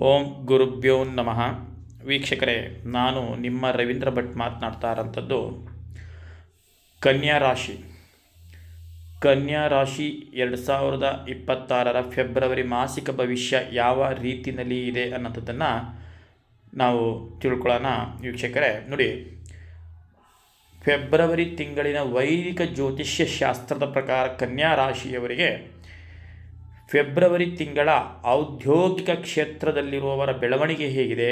ಓಂ ಗುರುಭ್ಯೋ ನಮಃ. ವೀಕ್ಷಕರೇ, ನಾನು ನಿಮ್ಮ ರವೀಂದ್ರ ಭಟ್ ಮಾತನಾಡ್ತಾ ಇರೋಂಥದ್ದು ಕನ್ಯಾ ರಾಶಿ ಕನ್ಯಾ ರಾಶಿ ಎರಡು ಸಾವಿರದ ಇಪ್ಪತ್ತಾರರ ಫೆಬ್ರವರಿ ಮಾಸಿಕ ಭವಿಷ್ಯ ಯಾವ ರೀತಿಯಲ್ಲಿ ಇದೆ ಅನ್ನೋಂಥದ್ದನ್ನು ನಾವು ತಿಳ್ಕೊಳ್ಳೋಣ. ವೀಕ್ಷಕರೇ, ನೋಡಿ, ಫೆಬ್ರವರಿ ತಿಂಗಳಿನ ವೈದಿಕ ಜ್ಯೋತಿಷ್ಯ ಶಾಸ್ತ್ರದ ಪ್ರಕಾರ ಕನ್ಯಾ ರಾಶಿಯವರಿಗೆ ಫೆಬ್ರವರಿ ತಿಂಗಳ ಔದ್ಯೋಗಿಕ ಕ್ಷೇತ್ರದಲ್ಲಿರುವವರ ಬೆಳವಣಿಗೆ ಹೇಗಿದೆ?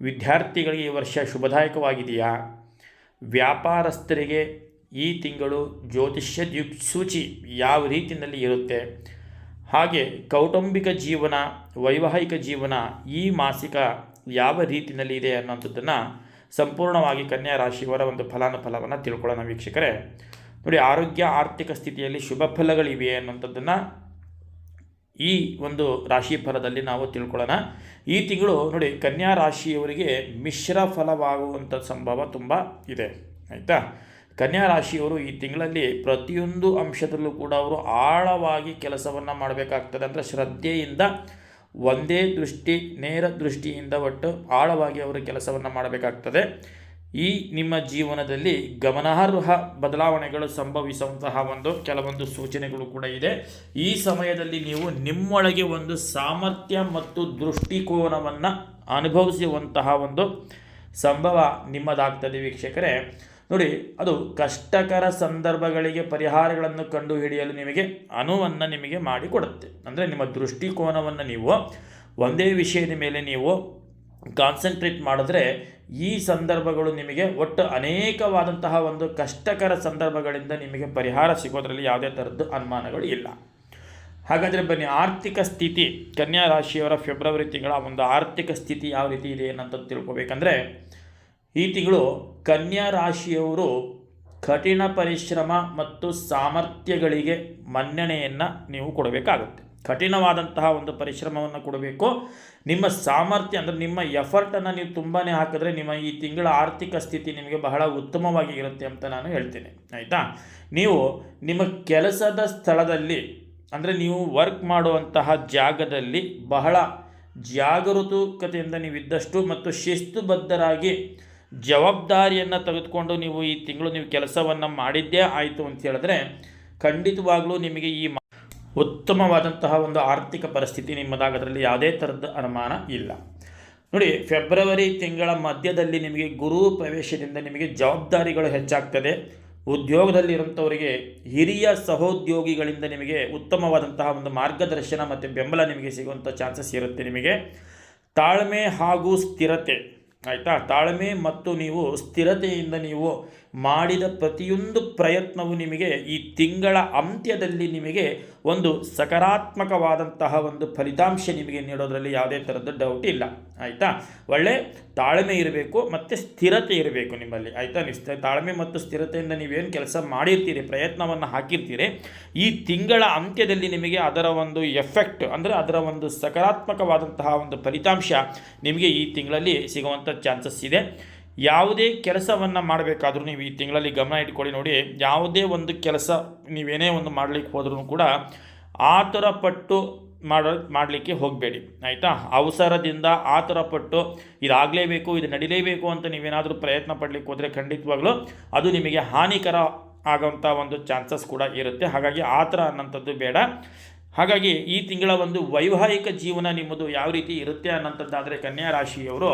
ವಿದ್ಯಾರ್ಥಿಗಳಿಗೆ ಈ ವರ್ಷ ಶುಭದಾಯಕವಾಗಿದೆಯಾ? ವ್ಯಾಪಾರಸ್ಥರಿಗೆ ಈ ತಿಂಗಳು ಜ್ಯೋತಿಷ್ಯ ದಿಕ್ಸೂಚಿ ಯಾವ ರೀತಿಯಲ್ಲಿ ಇರುತ್ತೆ? ಹಾಗೆ ಕೌಟುಂಬಿಕ ಜೀವನ, ವೈವಾಹಿಕ ಜೀವನ ಈ ಮಾಸಿಕ ಯಾವ ರೀತಿಯಲ್ಲಿ ಇದೆ ಅನ್ನೋಂಥದ್ದನ್ನು ಸಂಪೂರ್ಣವಾಗಿ ಕನ್ಯಾ ರಾಶಿಯವರ ಒಂದು ಫಲಾನುಫಲವನ್ನು ತಿಳ್ಕೊಳ್ಳೋಣ ವೀಕ್ಷಕರೇ. ನೋಡಿ, ಆರೋಗ್ಯ, ಆರ್ಥಿಕ ಸ್ಥಿತಿಯಲ್ಲಿ ಶುಭ ಫಲಗಳಿವೆ ಅನ್ನೋಂಥದ್ದನ್ನು ಈ ಒಂದು ರಾಶಿ ಫಲದಲ್ಲಿ ನಾವು ತಿಳ್ಕೊಳ್ಳೋಣ. ಈ ತಿಂಗಳು ನೋಡಿ ಕನ್ಯಾ ರಾಶಿಯವರಿಗೆ ಮಿಶ್ರ ಫಲವಾಗುವಂಥ ಸಂಭವ ತುಂಬ ಇದೆ, ಆಯಿತಾ? ಕನ್ಯಾ ರಾಶಿಯವರು ಈ ತಿಂಗಳಲ್ಲಿ ಪ್ರತಿಯೊಂದು ಅಂಶದಲ್ಲೂ ಕೂಡ ಅವರು ಆಳವಾಗಿ ಕೆಲಸವನ್ನು ಮಾಡಬೇಕಾಗ್ತದೆ. ಅಂದರೆ ಶ್ರದ್ಧೆಯಿಂದ, ಒಂದೇ ದೃಷ್ಟಿ, ನೇರ ದೃಷ್ಟಿಯಿಂದ ಒಟ್ಟು ಆಳವಾಗಿ ಅವರು ಕೆಲಸವನ್ನು ಮಾಡಬೇಕಾಗ್ತದೆ. ಈ ನಿಮ್ಮ ಜೀವನದಲ್ಲಿ ಗಮನಾರ್ಹ ಬದಲಾವಣೆಗಳು ಸಂಭವಿಸುವಂತಹ ಒಂದು ಕೆಲವೊಂದು ಸೂಚನೆಗಳು ಕೂಡ ಇದೆ. ಈ ಸಮಯದಲ್ಲಿ ನೀವು ನಿಮ್ಮೊಳಗೆ ಒಂದು ಸಾಮರ್ಥ್ಯ ಮತ್ತು ದೃಷ್ಟಿಕೋನವನ್ನು ಅನುಭವಿಸುವಂತಹ ಒಂದು ಸಂಭವ ನಿಮ್ಮದಾಗ್ತದೆ ವೀಕ್ಷಕರೇ. ನೋಡಿ, ಅದು ಕಷ್ಟಕರ ಸಂದರ್ಭಗಳಿಗೆ ಪರಿಹಾರಗಳನ್ನು ಕಂಡುಹಿಡಿಯಲು ನಿಮಗೆ ಅನುವನ್ನು ನಿಮಗೆ ಮಾಡಿಕೊಡುತ್ತೆ. ಅಂದರೆ ನಿಮ್ಮ ದೃಷ್ಟಿಕೋನವನ್ನು ನೀವು, ಒಂದೇ ವಿಷಯದ ಮೇಲೆ ನೀವು ಕಾನ್ಸಂಟ್ರೇಟ್ ಮಾಡಿದ್ರೆ ಈ ಸಂದರ್ಭಗಳು ನಿಮಗೆ ಒಟ್ಟು ಅನೇಕವಾದಂತಹ ಒಂದು ಕಷ್ಟಕರ ಸಂದರ್ಭಗಳಿಂದ ನಿಮಗೆ ಪರಿಹಾರ ಸಿಗೋದ್ರಲ್ಲಿ ಯಾವುದೇ ಥರದ್ದು ಅನುಮಾನಗಳು ಇಲ್ಲ. ಹಾಗಾದರೆ ಬನ್ನಿ, ಆರ್ಥಿಕ ಸ್ಥಿತಿ, ಕನ್ಯಾ ರಾಶಿಯವರ ಫೆಬ್ರವರಿ ತಿಂಗಳ ಒಂದು ಆರ್ಥಿಕ ಸ್ಥಿತಿ ಯಾವ ರೀತಿ ಇದೆ ಏನಂತ ತಿಳ್ಕೊಬೇಕಂದ್ರೆ, ಈ ತಿಂಗಳು ಕನ್ಯಾ ರಾಶಿಯವರು ಕಠಿಣ ಪರಿಶ್ರಮ ಮತ್ತು ಸಾಮರ್ಥ್ಯಗಳಿಗೆ ಮನ್ನಣೆಯನ್ನು ನೀವು ಕೊಡಬೇಕಾಗುತ್ತೆ. ಕಠಿಣವಾದಂತಹ ಒಂದು ಪರಿಶ್ರಮವನ್ನು ಕೊಡಬೇಕು. ನಿಮ್ಮ ಸಾಮರ್ಥ್ಯ ಅಂದರೆ ನಿಮ್ಮ ಎಫರ್ಟನ್ನು ನೀವು ತುಂಬಾ ಹಾಕಿದ್ರೆ ನಿಮ್ಮ ಈ ತಿಂಗಳ ಆರ್ಥಿಕ ಸ್ಥಿತಿ ನಿಮಗೆ ಬಹಳ ಉತ್ತಮವಾಗಿ ಇರುತ್ತೆ ಅಂತ ನಾನು ಹೇಳ್ತೀನಿ. ಆಯಿತಾ? ನೀವು ನಿಮ್ಮ ಕೆಲಸದ ಸ್ಥಳದಲ್ಲಿ ಅಂದರೆ ನೀವು ವರ್ಕ್ ಮಾಡುವಂತಹ ಜಾಗದಲ್ಲಿ ಬಹಳ ಜಾಗರೂಕತೆಯಿಂದ ನೀವಿದ್ದಷ್ಟು ಮತ್ತು ಶಿಸ್ತುಬದ್ಧರಾಗಿ ಜವಾಬ್ದಾರಿಯನ್ನು ತೆಗೆದುಕೊಂಡು ನೀವು ಈ ತಿಂಗಳು ನೀವು ಕೆಲಸವನ್ನು ಮಾಡಿದ್ದೇ ಆಯಿತು ಅಂತ ಹೇಳಿದ್ರೆ ಖಂಡಿತವಾಗಲೂ ನಿಮಗೆ ಈ ಉತ್ತಮವಾದಂತಹ ಒಂದು ಆರ್ಥಿಕ ಪರಿಸ್ಥಿತಿ ನಿಮ್ಮದಾಗೋದ್ರಲ್ಲಿ ಯಾವುದೇ ಥರದ ಅನುಮಾನ ಇಲ್ಲ. ನೋಡಿ, ಫೆಬ್ರವರಿ ತಿಂಗಳ ಮಧ್ಯದಲ್ಲಿ ನಿಮಗೆ ಗುರು ಪ್ರವೇಶದಿಂದ ನಿಮಗೆ ಜವಾಬ್ದಾರಿಗಳು ಹೆಚ್ಚಾಗ್ತದೆ. ಉದ್ಯೋಗದಲ್ಲಿರುವಂಥವರಿಗೆ ಹಿರಿಯ ಸಹೋದ್ಯೋಗಿಗಳಿಂದ ನಿಮಗೆ ಉತ್ತಮವಾದಂತಹ ಒಂದು ಮಾರ್ಗದರ್ಶನ ಮತ್ತು ಬೆಂಬಲ ನಿಮಗೆ ಸಿಗುವಂಥ ಚಾನ್ಸಸ್ ಇರುತ್ತೆ ನಿಮಗೆ. ತಾಳ್ಮೆ ಹಾಗೂ ಸ್ಥಿರತೆ, ಆಯಿತಾ? ತಾಳ್ಮೆ ಮತ್ತು ನೀವು ಸ್ಥಿರತೆಯಿಂದ ನೀವು ಮಾಡಿದ ಪ್ರತಿಯೊಂದು ಪ್ರಯತ್ನವು ನಿಮಗೆ ಈ ತಿಂಗಳ ಅಂತ್ಯದಲ್ಲಿ ನಿಮಗೆ ಒಂದು ಸಕಾರಾತ್ಮಕವಾದಂತಹ ಒಂದು ಫಲಿತಾಂಶ ನಿಮಗೆ ನೀಡೋದರಲ್ಲಿ ಯಾವುದೇ ಥರದ ಡೌಟ್ ಇಲ್ಲ. ಆಯಿತಾ? ಒಳ್ಳೆ ತಾಳ್ಮೆ ಇರಬೇಕು ಮತ್ತು ಸ್ಥಿರತೆ ಇರಬೇಕು ನಿಮ್ಮಲ್ಲಿ. ಆಯಿತಾ? ನಿಶ್ಚಯ ತಾಳ್ಮೆ ಮತ್ತು ಸ್ಥಿರತೆಯಿಂದ ನೀವೇನು ಕೆಲಸ ಮಾಡಿರ್ತೀರಿ, ಪ್ರಯತ್ನವನ್ನು ಹಾಕಿರ್ತೀರಿ, ಈ ತಿಂಗಳ ಅಂತ್ಯದಲ್ಲಿ ನಿಮಗೆ ಅದರ ಒಂದು ಎಫೆಕ್ಟ್ ಅಂದರೆ ಅದರ ಒಂದು ಸಕಾರಾತ್ಮಕವಾದಂತಹ ಒಂದು ಫಲಿತಾಂಶ ನಿಮಗೆ ಈ ತಿಂಗಳಲ್ಲಿ ಸಿಗುವಂಥ ಚಾನ್ಸಸ್ ಇದೆ. ಯಾವುದೇ ಕೆಲಸವನ್ನು ಮಾಡಬೇಕಾದ್ರೂ ನೀವು ಈ ತಿಂಗಳಲ್ಲಿ ಗಮನ ಇಟ್ಕೊಳ್ಳಿ ನೋಡಿ. ಯಾವುದೇ ಒಂದು ಕೆಲಸ ನೀವೇನೇ ಒಂದು ಮಾಡಲಿಕ್ಕೆ ಹೋದ್ರೂ ಕೂಡ ಆತುರ ಪಟ್ಟು ಮಾಡೋ, ಮಾಡಲಿಕ್ಕೆ ಹೋಗಬೇಡಿ. ಆಯಿತಾ? ಅವಸರದಿಂದ ಆತುರ ಪಟ್ಟು ಇದಾಗಲೇಬೇಕು, ಇದು ನಡೀಲೇಬೇಕು ಅಂತ ನೀವೇನಾದರೂ ಪ್ರಯತ್ನ ಪಡಲಿಕ್ಕೆ ಹೋದರೆ ಖಂಡಿತವಾಗ್ಲೂ ಅದು ನಿಮಗೆ ಹಾನಿಕರ ಆಗೋಂಥ ಒಂದು ಚಾನ್ಸಸ್ ಕೂಡ ಇರುತ್ತೆ. ಹಾಗಾಗಿ ಆ ಥರ ಅನ್ನೋಂಥದ್ದು ಬೇಡ. ಹಾಗಾಗಿ ಈ ತಿಂಗಳ ಒಂದು ವೈವಾಹಿಕ ಜೀವನ ನಿಮ್ಮದು ಯಾವ ರೀತಿ ಇರುತ್ತೆ ಅನ್ನೋಂಥದ್ದಾದರೆ ಕನ್ಯಾ ರಾಶಿಯವರು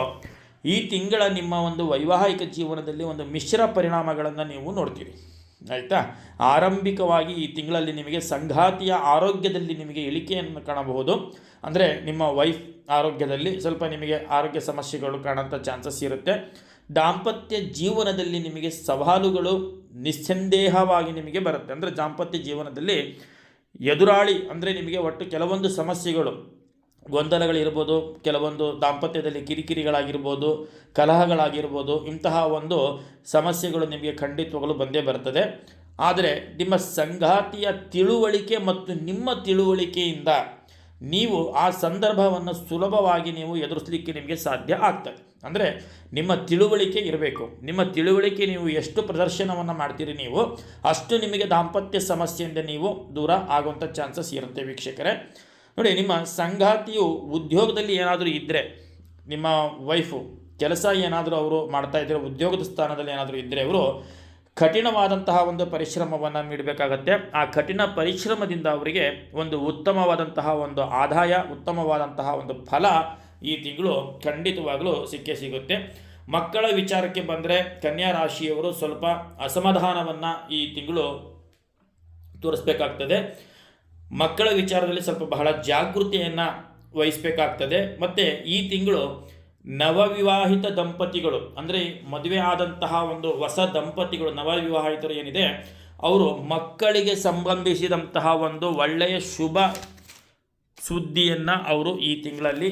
ಈ ತಿಂಗಳ ನಿಮ್ಮ ಒಂದು ವೈವಾಹಿಕ ಜೀವನದಲ್ಲಿ ಒಂದು ಮಿಶ್ರ ಪರಿಣಾಮಗಳನ್ನು ನೀವು ನೋಡ್ತೀರಿ. ಆಯಿತಾ? ಆರಂಭಿಕವಾಗಿ ಈ ತಿಂಗಳಲ್ಲಿ ನಿಮಗೆ ಸಂಗಾತಿಯ ಆರೋಗ್ಯದಲ್ಲಿ ನಿಮಗೆ ಇಳಿಕೆಯನ್ನು ಕಾಣಬಹುದು. ಅಂದರೆ ನಿಮ್ಮ ವೈಫ್ ಆರೋಗ್ಯದಲ್ಲಿ ಸ್ವಲ್ಪ ನಿಮಗೆ ಆರೋಗ್ಯ ಸಮಸ್ಯೆಗಳು ಕಾಣೋಂಥ ಚಾನ್ಸಸ್ ಇರುತ್ತೆ. ದಾಂಪತ್ಯ ಜೀವನದಲ್ಲಿ ನಿಮಗೆ ಸವಾಲುಗಳು ನಿಸ್ಸಂದೇಹವಾಗಿ ನಿಮಗೆ ಬರುತ್ತೆ. ಅಂದರೆ ದಾಂಪತ್ಯ ಜೀವನದಲ್ಲಿ ಎದುರಾಳಿ ಅಂದರೆ ನಿಮಗೆ ಒಟ್ಟು ಕೆಲವೊಂದು ಸಮಸ್ಯೆಗಳು ಗೊಂದಲಗಳಿರ್ಬೋದು, ಕೆಲವೊಂದು ದಾಂಪತ್ಯದಲ್ಲಿ ಕಿರಿಕಿರಿಗಳಾಗಿರ್ಬೋದು, ಕಲಹಗಳಾಗಿರ್ಬೋದು, ಇಂತಹ ಒಂದು ಸಮಸ್ಯೆಗಳು ನಿಮಗೆ ಖಂಡಿತವಾಗಲು ಬಂದೇ ಬರ್ತದೆ. ಆದರೆ ನಿಮ್ಮ ಸಂಗಾತಿಯ ತಿಳುವಳಿಕೆ ಮತ್ತು ನಿಮ್ಮ ತಿಳುವಳಿಕೆಯಿಂದ ನೀವು ಆ ಸಂದರ್ಭವನ್ನು ಸುಲಭವಾಗಿ ನೀವು ಎದುರಿಸಲಿಕ್ಕೆ ನಿಮಗೆ ಸಾಧ್ಯ ಆಗ್ತದೆ. ಅಂದರೆ ನಿಮ್ಮ ತಿಳುವಳಿಕೆ ಇರಬೇಕು. ನಿಮ್ಮ ತಿಳುವಳಿಕೆ ನೀವು ಎಷ್ಟು ಪ್ರದರ್ಶನವನ್ನು ಮಾಡ್ತೀರಿ ನೀವು, ಅಷ್ಟು ನಿಮಗೆ ದಾಂಪತ್ಯ ಸಮಸ್ಯೆಯಿಂದ ನೀವು ದೂರ ಆಗುವಂಥ ಚಾನ್ಸಸ್ ಇರುತ್ತೆ ವೀಕ್ಷಕರೇ. ನೋಡಿ, ನಿಮ್ಮ ಸಂಗಾತಿಯು ಉದ್ಯೋಗದಲ್ಲಿ ಏನಾದರೂ ಇದ್ದರೆ ನಿಮ್ಮ ವೈಫು ಕೆಲಸ ಏನಾದರೂ ಅವರು ಮಾಡ್ತಾ ಇದ್ದರೆ ಉದ್ಯೋಗದ ಸ್ಥಾನದಲ್ಲಿ ಏನಾದರೂ ಇದ್ದರೆ ಅವರು ಕಠಿಣವಾದಂತಹ ಒಂದು ಪರಿಶ್ರಮವನ್ನು ನೀಡಬೇಕಾಗತ್ತೆ. ಆ ಕಠಿಣ ಪರಿಶ್ರಮದಿಂದ ಅವರಿಗೆ ಒಂದು ಉತ್ತಮವಾದಂತಹ ಒಂದು ಆದಾಯ, ಉತ್ತಮವಾದಂತಹ ಒಂದು ಫಲ ಈ ತಿಂಗಳು ಖಂಡಿತವಾಗಲೂ ಸಿಕ್ಕೇ ಸಿಗುತ್ತೆ. ಮಕ್ಕಳ ವಿಚಾರಕ್ಕೆ ಬಂದರೆ ಕನ್ಯಾ ರಾಶಿಯವರು ಸ್ವಲ್ಪ ಅಸಮಾಧಾನವನ್ನು ಈ ತಿಂಗಳು ತೋರಿಸ್ಬೇಕಾಗ್ತದೆ. ಮಕ್ಕಳ ವಿಚಾರದಲ್ಲಿ ಸ್ವಲ್ಪ ಬಹಳ ಜಾಗೃತಿಯನ್ನು ವಹಿಸಬೇಕಾಗ್ತದೆ. ಮತ್ತು ಈ ತಿಂಗಳು ನವವಿವಾಹಿತ ದಂಪತಿಗಳು, ಅಂದರೆ ಮದುವೆ ಆದಂತಹ ಒಂದು ಹೊಸ ದಂಪತಿಗಳು, ನವವಿವಾಹಿತರು ಏನಿದೆ, ಅವರು ಮಕ್ಕಳಿಗೆ ಸಂಬಂಧಿಸಿದಂತಹ ಒಂದು ಒಳ್ಳೆಯ ಶುಭ ಸುದ್ದಿಯನ್ನು ಅವರು ಈ ತಿಂಗಳಲ್ಲಿ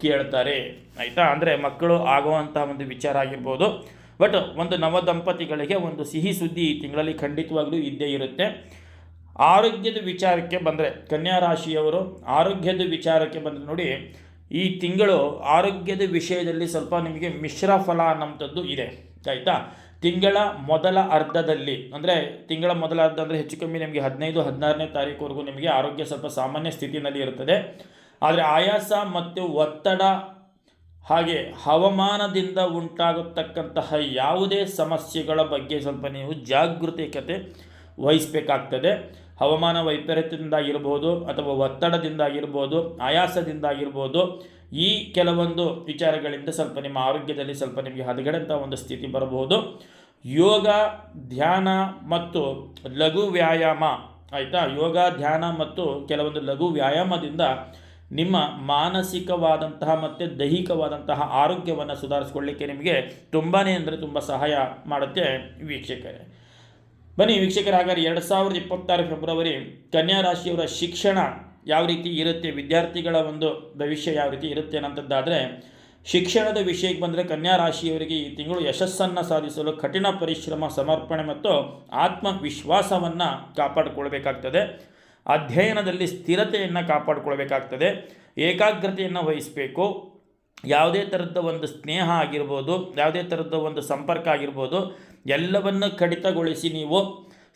ಕೇಳ್ತಾರೆ. ಆಯಿತಾ? ಅಂದರೆ ಮಕ್ಕಳು ಆಗುವಂತಹ ಒಂದು ವಿಚಾರ ಆಗಿರ್ಬೋದು. ಬಟ್ ಒಂದು ನವ ದಂಪತಿಗಳಿಗೆ ಒಂದು ಸಿಹಿ ಸುದ್ದಿ ಈ ತಿಂಗಳಲ್ಲಿ ಖಂಡಿತವಾಗ್ಲೂ ಇದ್ದೇ ಇರುತ್ತೆ. ಆರೋಗ್ಯದ ವಿಚಾರಕ್ಕೆ ಬಂದರೆ ಕನ್ಯಾ ರಾಶಿಯವರು ಆರೋಗ್ಯದ ವಿಚಾರಕ್ಕೆ ಬಂದರೆ ನೋಡಿ, ಈ ತಿಂಗಳು ಆರೋಗ್ಯದ ವಿಷಯದಲ್ಲಿ ಸ್ವಲ್ಪ ನಿಮಗೆ ಮಿಶ್ರ ಫಲ ಅನ್ನೋಂಥದ್ದು ಇದೆ. ಆಯಿತಾ? ತಿಂಗಳ ಮೊದಲ ಅರ್ಧದಲ್ಲಿ, ಅಂದರೆ ತಿಂಗಳ ಮೊದಲ ಅರ್ಧ ಅಂದರೆ ಹೆಚ್ಚು ಕಮ್ಮಿ ನಿಮಗೆ ಹದಿನೈದು, ಹದಿನಾರನೇ ತಾರೀಕುವರೆಗೂ ನಿಮಗೆ ಆರೋಗ್ಯ ಸ್ವಲ್ಪ ಸಾಮಾನ್ಯ ಸ್ಥಿತಿಯಲ್ಲಿ ಇರುತ್ತದೆ. ಆದರೆ ಆಯಾಸ ಮತ್ತು ಒತ್ತಡ ಹಾಗೆ ಹವಾಮಾನದಿಂದ ಉಂಟಾಗತಕ್ಕಂತಹ ಯಾವುದೇ ಸಮಸ್ಯೆಗಳ ಬಗ್ಗೆ ಸ್ವಲ್ಪ ನೀವು ಜಾಗೃತಿಕತೆ ವಹಿಸಬೇಕಾಗ್ತದೆ. ಹವಾಮಾನ ವೈಪರೀತ್ಯದಿಂದ ಆಗಿರ್ಬೋದು ಅಥವಾ ಒತ್ತಡದಿಂದ ಆಗಿರ್ಬೋದು, ಆಯಾಸದಿಂದ ಆಗಿರ್ಬೋದು, ಈ ಕೆಲವೊಂದು ವಿಚಾರಗಳಿಂದ ಸ್ವಲ್ಪ ನಿಮ್ಮ ಆರೋಗ್ಯದಲ್ಲಿ ಸ್ವಲ್ಪ ನಿಮಗೆ ಹದಗೆಡಂಥ ಒಂದು ಸ್ಥಿತಿ ಬರಬಹುದು. ಯೋಗ, ಧ್ಯಾನ ಮತ್ತು ಲಘು ವ್ಯಾಯಾಮ, ಆಯಿತಾ? ಯೋಗ, ಧ್ಯಾನ ಮತ್ತು ಕೆಲವೊಂದು ಲಘು ವ್ಯಾಯಾಮದಿಂದ ನಿಮ್ಮ ಮಾನಸಿಕವಾದಂತಹ ಮತ್ತು ದೈಹಿಕವಾದಂತಹ ಆರೋಗ್ಯವನ್ನು ಸುಧಾರಿಸ್ಕೊಳ್ಳಿಕ್ಕೆ ನಿಮಗೆ ತುಂಬಾ ಅಂದರೆ ತುಂಬ ಸಹಾಯ ಮಾಡುತ್ತೆ ವೀಕ್ಷಕರೇ. ಬನ್ನಿ ವೀಕ್ಷಕರ ಹಾಗಾದ್ರೆ ಎರಡು ಸಾವಿರದ ಇಪ್ಪತ್ತಾರು ಫೆಬ್ರವರಿ ಕನ್ಯಾ ರಾಶಿಯವರ ಶಿಕ್ಷಣ ಯಾವ ರೀತಿ ಇರುತ್ತೆ, ವಿದ್ಯಾರ್ಥಿಗಳ ಒಂದು ಭವಿಷ್ಯ ಯಾವ ರೀತಿ ಇರುತ್ತೆ ಅನ್ನೋಂಥದ್ದಾದರೆ ಶಿಕ್ಷಣದ ವಿಷಯಕ್ಕೆ ಬಂದರೆ ಕನ್ಯಾ ರಾಶಿಯವರಿಗೆ ಈ ತಿಂಗಳು ಯಶಸ್ಸನ್ನು ಸಾಧಿಸಲು ಕಠಿಣ ಪರಿಶ್ರಮ, ಸಮರ್ಪಣೆ ಮತ್ತು ಆತ್ಮವಿಶ್ವಾಸವನ್ನು ಕಾಪಾಡಿಕೊಳ್ಬೇಕಾಗ್ತದೆ. ಅಧ್ಯಯನದಲ್ಲಿ ಸ್ಥಿರತೆಯನ್ನು ಕಾಪಾಡಿಕೊಳ್ಬೇಕಾಗ್ತದೆ. ಏಕಾಗ್ರತೆಯನ್ನು ವಹಿಸಬೇಕು. ಯಾವುದೇ ಥರದ ಒಂದು ಸ್ನೇಹ ಆಗಿರ್ಬೋದು, ಯಾವುದೇ ಥರದ ಒಂದು ಸಂಪರ್ಕ ಆಗಿರ್ಬೋದು ಎಲ್ಲವನ್ನು ಕಡಿತಗೊಳಿಸಿ ನೀವು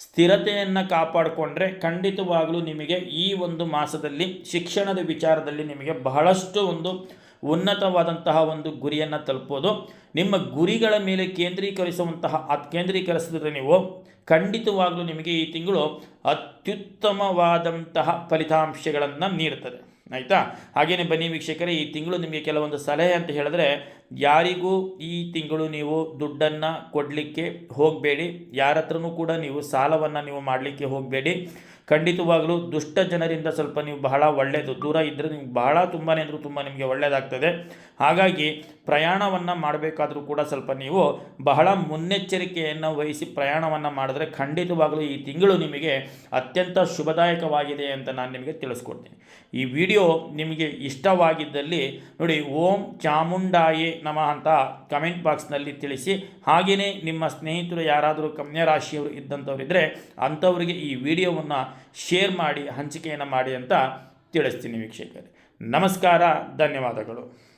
ಸ್ಥಿರತೆಯನ್ನು ಕಾಪಾಡಿಕೊಂಡ್ರೆ ಖಂಡಿತವಾಗಲೂ ನಿಮಗೆ ಈ ಒಂದು ಮಾಸದಲ್ಲಿ, ಶಿಕ್ಷಣದ ವಿಚಾರದಲ್ಲಿ ನಿಮಗೆ ಬಹಳಷ್ಟು ಒಂದು ಉನ್ನತವಾದಂತಹ ಒಂದು ಗುರಿಯನ್ನು ತಲುಪೋದು. ನಿಮ್ಮ ಗುರಿಗಳ ಮೇಲೆ ಕೇಂದ್ರೀಕರಿಸುವಂತಹ ಅದು ಕೇಂದ್ರೀಕರಿಸಿದ್ರೆ ನೀವು ಖಂಡಿತವಾಗಲೂ ನಿಮಗೆ ಈ ತಿಂಗಳು ಅತ್ಯುತ್ತಮವಾದಂತಹ ಫಲಿತಾಂಶಗಳನ್ನು ನೀಡುತ್ತದೆ ಆಯಿತಾ? ಹಾಗೆಯೇ ಬನ್ನಿ ವೀಕ್ಷಕರೇ, ಈ ತಿಂಗಳು ನಿಮಗೆ ಕೆಲವೊಂದು ಸಲಹೆ ಅಂತ ಹೇಳಿದ್ರೆ ಯಾರಿಗೂ ಈ ತಿಂಗಳು ನೀವು ದುಡ್ಡನ್ನು ಕೊಡಲಿಕ್ಕೆ ಹೋಗಬೇಡಿ. ಯಾರ ಹತ್ರನೂ ಕೂಡ ನೀವು ಸಾಲವನ್ನು ನೀವು ಮಾಡಲಿಕ್ಕೆ ಹೋಗಬೇಡಿ. ಖಂಡಿತವಾಗಲೂ ದುಷ್ಟ ಜನರಿಂದ ಸ್ವಲ್ಪ ನೀವು ಬಹಳ ಒಳ್ಳೆಯದು ದೂರ ಇದ್ದರೆ ನಿಮ್ಗೆ ಬಹಳ ತುಂಬಾ ಅಂದರೂ ತುಂಬ ನಿಮಗೆ ಒಳ್ಳೆಯದಾಗ್ತದೆ ಹಾಗಾಗಿ ಪ್ರಯಾಣವನ್ನು ಮಾಡಬೇಕಾದರೂ ಕೂಡ ಸ್ವಲ್ಪ ನೀವು ಬಹಳ ಮುನ್ನೆಚ್ಚರಿಕೆಯನ್ನು ವಹಿಸಿ ಪ್ರಯಾಣವನ್ನು ಮಾಡಿದ್ರೆ ಖಂಡಿತವಾಗಲೂ ಈ ತಿಂಗಳು ನಿಮಗೆ ಅತ್ಯಂತ ಶುಭದಾಯಕವಾಗಿದೆ ಅಂತ ನಾನು ನಿಮಗೆ ತಿಳಿಸ್ಕೊಡ್ತೀನಿ. ಈ ವಿಡಿಯೋ ನಿಮಗೆ ಇಷ್ಟವಾಗಿದ್ದಲ್ಲಿ ನೋಡಿ, ಓಂ ಚಾಮುಂಡಾಯೇ ನಮಃ ಅಂತ ಕಮೆಂಟ್ ಬಾಕ್ಸ್ನಲ್ಲಿ ತಿಳಿಸಿ. ಹಾಗೆಯೇ ನಿಮ್ಮ ಸ್ನೇಹಿತರು ಯಾರಾದರೂ ಕನ್ಯಾ ರಾಶಿಯವರು ಇದ್ದಂಥವ್ರಿದ್ದರೆ ಅಂಥವರಿಗೆ ಈ ವಿಡಿಯೋವನ್ನು ಶೇರ್ ಮಾಡಿ, ಹಂಚಿಕೆಯನ್ನು ಮಾಡಿ ಅಂತ ತಿಳಿಸ್ತೀನಿ ವೀಕ್ಷಕರೇ. ನಮಸ್ಕಾರ, ಧನ್ಯವಾದಗಳು.